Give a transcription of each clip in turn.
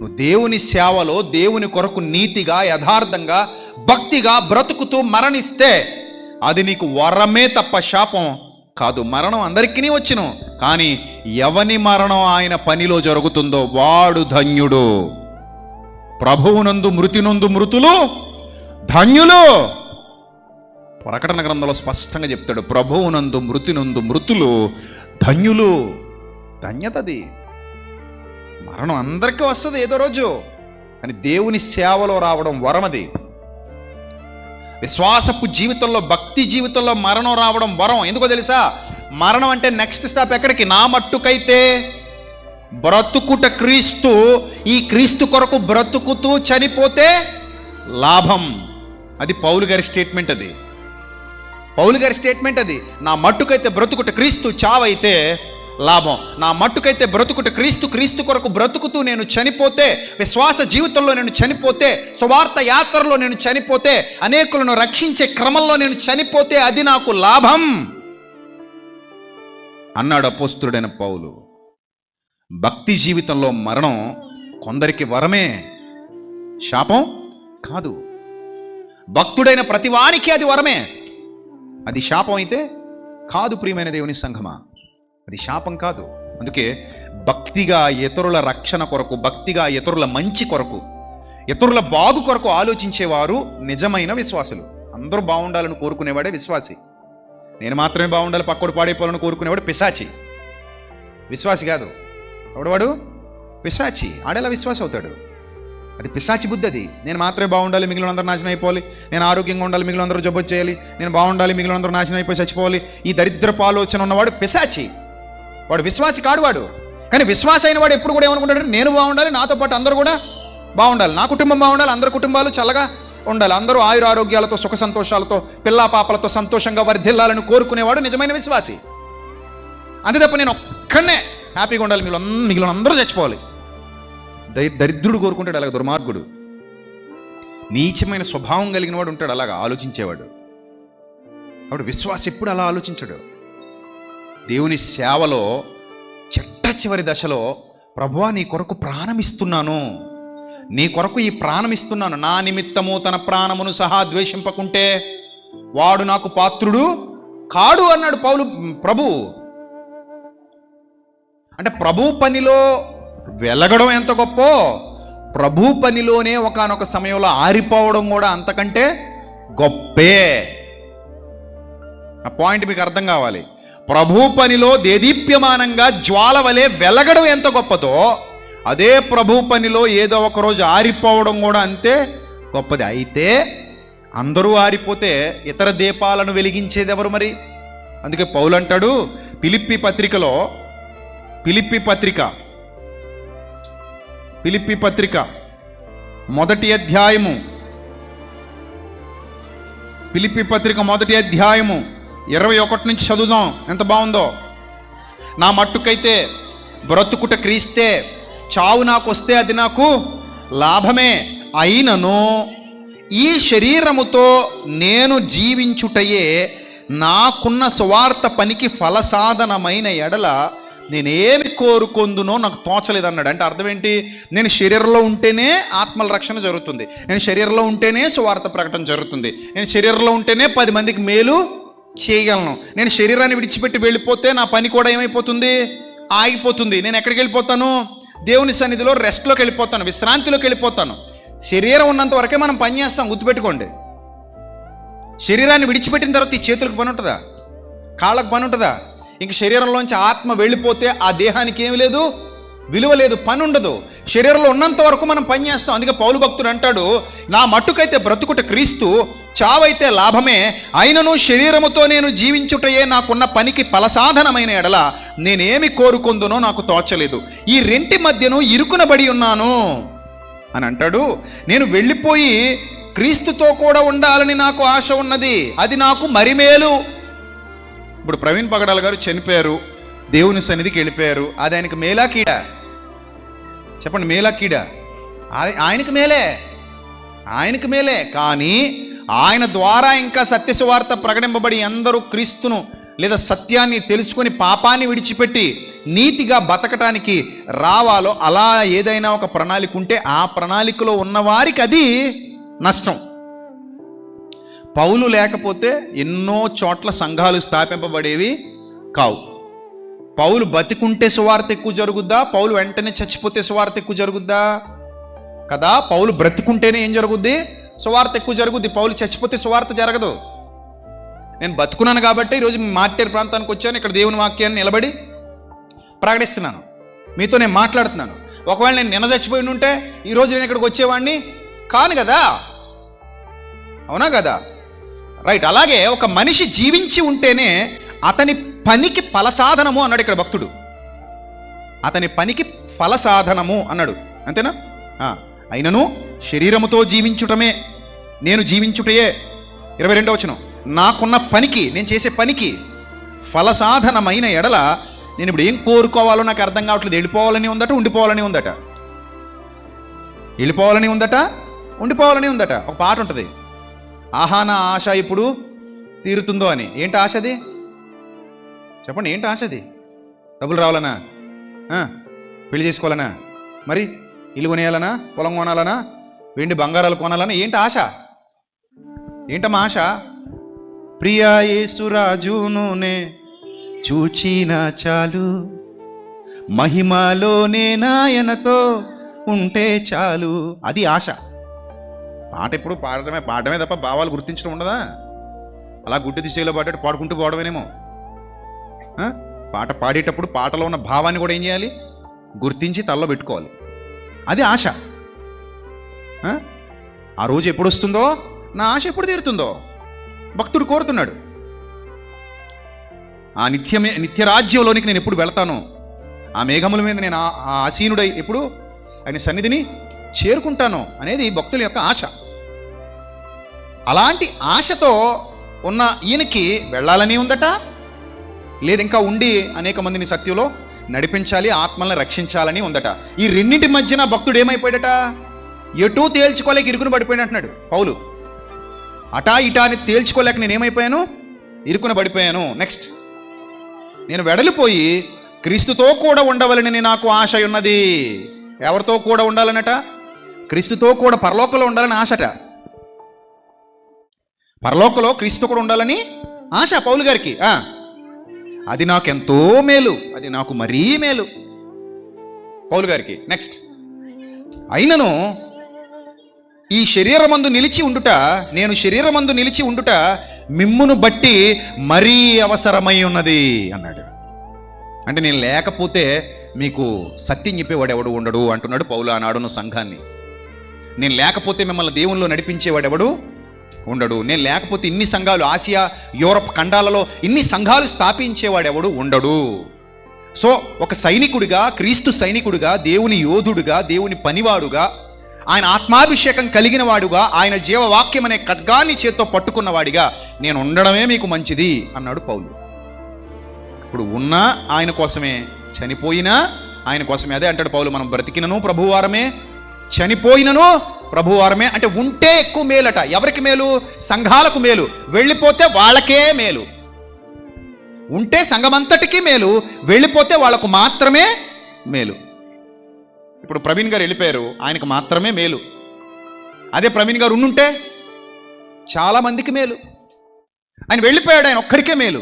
నువ్వు దేవుని సేవలో దేవుని కొరకు నీతిగా యథార్థంగా భక్తిగా బ్రతుకుతూ మరణిస్తే అది నీకు వరమే తప్ప శాపం కాదు. మరణం అందరికీ వచ్చును. కానీ ఎవని మరణం ఆయన పనిలో జరుగుతుందో వాడు ధన్యుడు. ప్రభువునందు మృతినందు మృతులు ధన్యులు. ప్రకటన గ్రంథంలో స్పష్టంగా చెప్తాడు ప్రభువునందు మృతినందు మృతులు ధన్యులు. ధన్యతది మరణం అందరికీ వస్తుంది ఏదో రోజు. కానీ దేవుని సేవలో రావడం వరమది. విశ్వాసపు జీవితంలో భక్తి జీవితంలో మరణం రావడం వరం. ఎందుకో తెలుసా? మరణం అంటే నెక్స్ట్ స్టాప్ ఎక్కడికి? నా మట్టుకైతే బ్రతుకుట క్రీస్తు ఈ క్రీస్తు కొరకు బ్రతుకుతూ చనిపోతే లాభం. అది పౌలు గారి స్టేట్మెంట్ అది. పౌలు గారి స్టేట్మెంట్ అది. నా మట్టుకైతే బ్రతుకుట క్రీస్తు చావైతే లాభం. నా మట్టుకైతే బ్రతుకుట క్రీస్తు క్రీస్తు కొరకు బ్రతుకుతూ నేను చనిపోతే విశ్వాస జీవితంలో నేను చనిపోతే స్వార్థ యాత్రలో నేను చనిపోతే అనేకులను రక్షించే క్రమంలో నేను చనిపోతే అది నాకు లాభం. అన్నాడు అపోస్తుడైన పౌలు. భక్తి జీవితంలో మరణం కొందరికి వరమే. శాపం కాదు. భక్తుడైన ప్రతివానికి అది వరమే. అది శాపం అయితే కాదు ప్రియమైన దేవుని సంఘమా. అది శాపం కాదు. అందుకే భక్తిగా ఇతరుల రక్షణ కొరకు భక్తిగా ఇతరుల మంచి కొరకు ఇతరుల బాగు కొరకు ఆలోచించేవారు నిజమైన విశ్వాసులు. అందరూ బాగుండాలని కోరుకునేవాడే విశ్వాసి. నేను మాత్రమే బాగుండాలి పక్కడు పాడైపోవాలని కోరుకునేవాడు పిశాచి. విశ్వాసి కాదు. ఎవడవాడు పిశాచి. ఆడేలా విశ్వాసం అవుతాడు? అది పిశాచి బుద్ధి అది. నేను మాత్రమే బాగుండాలి మిగిలిన అందరూ నాశనం అయిపోవాలి. నేను ఆరోగ్యంగా ఉండాలి మిగిలిన అందరూ జబ్బు చేయాలి నేను బాగుండాలి మిగిలిన అందరూ నాశనం అయిపోయి చచ్చిపోవాలి. ఈ దరిద్రపు ఆలోచన ఉన్నవాడు పిశాచి. వాడు విశ్వాసి కాడు వాడు. కానీ విశ్వాస అయిన వాడు ఎప్పుడు కూడా ఏమనుకుంటాడు నేను బాగుండాలి నాతో పాటు అందరూ కూడా బాగుండాలి. నా కుటుంబం బాగుండాలి అందరి కుటుంబాలు చల్లగా ఉండాలి. అందరూ ఆయుర ఆరోగ్యాలతో సుఖ సంతోషాలతో పిల్లా పాపలతో సంతోషంగా వర్ధిల్లాలని కోరుకునేవాడు నిజమైన విశ్వాసి. అంతే తప్ప నేను ఒక్కనే హ్యాపీగా ఉండాలి. మిగిలిన మిగిలిన అందరూ చచ్చిపోవాలి. దరిద్రుడు కోరుకుంటాడు అలాగ దుర్మార్గుడు. నీచమైన స్వభావం కలిగిన వాడు ఉంటాడు అలాగా ఆలోచించేవాడు. అప్పుడు విశ్వాసం ఎప్పుడు అలా ఆలోచించడు. దేవుని సేవలో చిట్ట చివరి దశలో ప్రభువా నీ కొరకు ప్రాణమిస్తున్నాను. నీ కొరకు ఈ ప్రాణమిస్తున్నాను. నా నిమిత్తము తన ప్రాణమును సహా ద్వేషింపకుంటే వాడు నాకు పాత్రుడు కాడు అన్నాడు పౌలు. ప్రభు అంటే ప్రభు పనిలో వెలగడం ఎంత గొప్ప ప్రభు పనిలోనే ఒకానొక సమయంలో ఆరిపోవడం కూడా అంతకంటే గొప్పే. నా పాయింట్ మీకు అర్థం కావాలి. ప్రభు పనిలో దేదీప్యమానంగా జ్వాల వలె వెలగడం ఎంత గొప్పదో అదే ప్రభు పనిలో ఏదో ఒకరోజు ఆరిపోవడం కూడా అంతే గొప్పది. అయితే అందరూ ఆరిపోతే ఇతర దీపాలను వెలిగించేది ఎవరు మరి? అందుకే పౌలు అంటాడు పిలిప్పి పత్రికలో పిలిప్పి పత్రిక పిలిప్పి పత్రిక మొదటి అధ్యాయము పిలిప్పి పత్రిక మొదటి అధ్యాయము ఇరవై ఒకటి నుంచి చదువుదాం. ఎంత బాగుందో? నా మట్టుకైతే బ్రతుకుట క్రీస్తే చావు నాకు వస్తే అది నాకు లాభమే అయినను. ఈ శరీరముతో నేను జీవించుటయే నాకున్న స్వార్థ పనికి ఫలసాధనమైన ఎడల నేనేమి కోరుకొందునో నాకు తోచలేదు అన్నాడు అంటే అర్థం ఏంటి నేను శరీరంలో ఉంటేనే ఆత్మల రక్షణ జరుగుతుంది. నేను శరీరంలో ఉంటేనే స్వార్థ ప్రకటన జరుగుతుంది. నేను శరీరంలో ఉంటేనే పది మందికి మేలు చేయగలను. నేను శరీరాన్ని విడిచిపెట్టి వెళ్ళిపోతే నా పని కూడా ఏమైపోతుంది? ఆగిపోతుంది. నేను ఎక్కడికి వెళ్ళిపోతాను? దేవుని సన్నిధిలో రెస్ట్లోకి వెళ్ళిపోతాను విశ్రాంతిలోకి వెళ్ళిపోతాను. శరీరం ఉన్నంత వరకే మనం పని చేస్తాం గుర్తుపెట్టుకోండి. శరీరాన్ని విడిచిపెట్టిన తర్వాత ఈ చేతులకు పని ఉంటుందా? కాళ్ళకు పని ఉంటుందా? ఇంక శరీరంలోంచి ఆత్మ వెళ్ళిపోతే ఆ దేహానికి ఏమి లేదు విలువ లేదు పని ఉండదు శరీరంలో ఉన్నంత వరకు మనం పని చేస్తాం. అందుకే పౌలు భక్తుడు అంటాడు నా మట్టుకైతే బ్రతుకుట క్రీస్తు చావైతే లాభమే. అయినను శరీరముతో నేను జీవించుటయే నాకున్న పనికి ఫలసాధనమైన ఎడల నేనేమి కోరుకుందునో నాకు తోచలేదు. ఈ రెంటి మధ్యను ఇరుకునబడి ఉన్నాను. అని అంటాడు నేను వెళ్ళిపోయి క్రీస్తుతో కూడా ఉండాలని నాకు ఆశ ఉన్నది. అది నాకు మరిమేలు. ఇప్పుడు ప్రవీణ్ పగడాల గారు చనిపోయారు. దేవుని సన్నిధికి వెళ్ళిపోయారు. అది ఆయనకు మేలా కీడా చెప్పండి మేలా కీడా? ఆయనకు ఆయనకి మేలే. ఆయనకి మేలే. కానీ ఆయన ద్వారా ఇంకా సత్యసువార్త ప్రకటింపబడి ఎందరూ క్రీస్తును లేదా సత్యాన్ని తెలుసుకొని పాపాన్ని విడిచిపెట్టి నీతిగా బతకటానికి రావాలో అలా ఏదైనా ఒక ప్రణాళిక ఉంటే ఆ ప్రణాళికలో ఉన్నవారికి అది నష్టం. పౌలు లేకపోతే ఎన్నో చోట్ల సంఘాలు స్థాపింపబడేవి కావు. పౌలు బతికుంటే సువార్త ఎక్కువ జరుగుద్దా? పౌలు వెంటనే చచ్చిపోతే సువార్త ఎక్కువ జరుగుద్దా? కదా పౌలు బ్రతుకుంటేనే ఏం జరుగుద్ది? సువార్త ఎక్కువ జరుగుద్ది. పౌలు చచ్చిపోతే సువార్త జరగదు. నేను బతుకున్నాను కాబట్టి ఈరోజు మార్టేరు ప్రాంతానికి వచ్చాను. ఇక్కడ దేవుని వాక్యాన్ని నిలబడి ప్రకటిస్తున్నాను. మీతో నేను మాట్లాడుతున్నాను. ఒకవేళ నేను నిన్న చచ్చిపోయి ఉంటే ఈరోజు నేను ఇక్కడికి వచ్చేవాడిని కాను కదా? అవునా కదా? రైట్. అలాగే ఒక మనిషి జీవించి ఉంటేనే అతని పనికి ఫలసాధనము అన్నాడు ఇక్కడ భక్తుడు. అతని పనికి ఫలసాధనము అన్నాడు. అంతేనా? అయినను శరీరముతో జీవించుటమే నేను జీవించుటయే. ఇరవై రెండవ వచనం. నాకున్న పనికి నేను చేసే పనికి ఫలసాధనమైన ఎడల నేను ఇప్పుడు ఏం కోరుకోవాలో నాకు అర్థం కావట్లేదు. వెళ్ళిపోవాలని ఉందట ఉండిపోవాలని ఉందట. వెళ్ళిపోవాలని ఉందట ఉండిపోవాలని ఉందట. ఒక పాట ఉంటుంది. ఆహా నా ఆశ ఇప్పుడు తీరుతుందో అని. ఏంటి ఆశ అది? చెప్పండి ఏంటి ఆశ అది డబ్బులు రావాలనా? పెళ్ళి చేసుకోవాలనా? మరి ఇల్లు కొనేయాలనా? పొలం కొనాలనా? వెండి బంగారాలు కొనాలనా? ఏంటి ఆశ? ఏంటమ్మా ఆశ? ప్రియా యేసురాజునునే చూచిన చాలు. మహిమలోనే నాయనతో ఉంటే చాలు. అది ఆశ. పాట ఎప్పుడు పాడటమే పాడటమే తప్ప భావాలు గుర్తించడం ఉండదా? అలా గుడ్డి దిశలో పాడేటట్టు పాడుకుంటూ పోవడమేనేమో. పాట పాడేటప్పుడు పాటలో ఉన్న భావాన్ని కూడా ఏం చేయాలి? గుర్తించి తలలో పెట్టుకోవాలి. అది ఆశ. ఆ? ఆ రోజు ఎప్పుడు వస్తుందో నా ఆశ ఎప్పుడు తీరుతుందో భక్తుడు కోరుతున్నాడు. ఆ నిత్యమే నిత్యరాజ్యంలోనికి నేను ఎప్పుడు వెళ్తాను ఆ మేఘముల మీద నేను ఆ- ఆ ఆసీనుడై ఎప్పుడు ఆయన సన్నిధిని చేరుకుంటాను అనేది భక్తుల యొక్క ఆశ. అలాంటి ఆశతో ఉన్న ఈయనకి వెళ్ళాలని ఉందట లేదు ఇంకా ఉండి అనేక మందిని సత్యంలో నడిపించాలి ఆత్మల్ని రక్షించాలని ఉందట. ఈ రెండింటి మధ్యన భక్తుడు ఏమైపోయాడట? ఎటూ తేల్చుకోలేక ఇరుకును పడిపోయాడు అంటున్నాడు పౌలు. అటా ఇటా అని తేల్చుకోలేక నేను ఏమైపోయాను ఇరుకున పడిపోయాను. నెక్స్ట్ నేను వెడలిపోయి క్రీస్తుతో కూడా ఉండవలని నాకు ఆశ ఉన్నది. ఎవరితో కూడా ఉండాలనట? క్రీస్తుతో కూడా పరలోకంలో ఉండాలని ఆశట. పరలోకంలో క్రీస్తు కూడా ఉండాలని ఆశ పౌలు గారికి. ఆ. అది నాకు ఎంతో మేలు. అది నాకు మరీ మేలు. పౌలు గారికి నెక్స్ట్ అయినను ఈ శరీరమందు నిలిచి ఉండుట నేను శరీరమందు నిలిచి ఉండుట మిమ్మును బట్టి మరీ అవసరమై ఉన్నది అన్నాడు. అంటే నేను లేకపోతే మీకు సత్యం చెప్పేవాడు ఎవడు ఉండడు అంటున్నాడు పౌలు ఆనాడున్న సంఘాన్ని. నేను లేకపోతే మిమ్మల్ని దేవుల్లో నడిపించేవాడు ఎవడు ఉండడు. నేను లేకపోతే ఇన్ని సంఘాలు ఆసియా యూరప్ ఖండాలలో ఇన్ని సంఘాలు స్థాపించేవాడు ఎవడు ఉండడు. సో ఒక సైనికుడిగా క్రీస్తు సైనికుడిగా దేవుని యోధుడుగా దేవుని పనివాడుగా ఆయన ఆత్మాభిషేకం కలిగిన వాడుగా ఆయన జీవవాక్యం అనే ఖడ్గాన్ని చేత్తో పట్టుకున్నవాడిగా నేను ఉండడమే మీకు మంచిది అన్నాడు పౌలు. ఇప్పుడు ఉన్నా ఆయన కోసమే చనిపోయినా ఆయన కోసమే. అదే అంటాడు పౌలు మనం బ్రతికినను ప్రభువారమే చనిపోయినను ప్రభువారమే. అంటే ఉంటే ఎక్కువ మేలట. ఎవరికి మేలు? సంఘాలకు మేలు. వెళ్ళిపోతే వాళ్ళకే మేలు. ఉంటే సంఘమంతటికి మేలు. వెళ్ళిపోతే వాళ్ళకు మాత్రమే మేలు. ఇప్పుడు ప్రవీణ్ గారు వెళ్ళిపోయారు. ఆయనకు మాత్రమే మేలు. అదే ప్రవీణ్ గారు ఉండుంటే చాలామందికి మేలు. ఆయన వెళ్ళిపోయాడు. ఆయన ఒక్కడికే మేలు.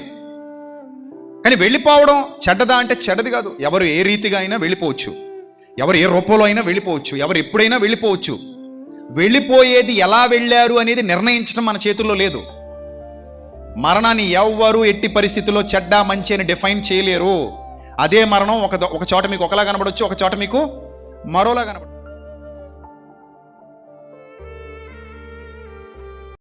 కానీ వెళ్ళిపోవడం చెడ్డదా అంటే చెడ్డది కాదు. ఎవరు ఏ రీతిగా అయినా వెళ్ళిపోవచ్చు. ఎవరు ఏ రూపంలో అయినా వెళ్ళిపోవచ్చు. ఎవరు ఎప్పుడైనా వెళ్ళిపోవచ్చు. వెళ్ళిపోయేది ఎలా వెళ్ళారు అనేది నిర్ణయించడం మన చేతుల్లో లేదు. మరణాన్ని ఎవ్వరు ఎట్టి పరిస్థితుల్లో చెడ్డ మంచి అని డిఫైన్ చేయలేరు. అదే మరణం ఒక ఒక చోట మీకు ఒకలా కనబడవచ్చు ఒక చోట మీకు మరోలా కనబడచ్చు.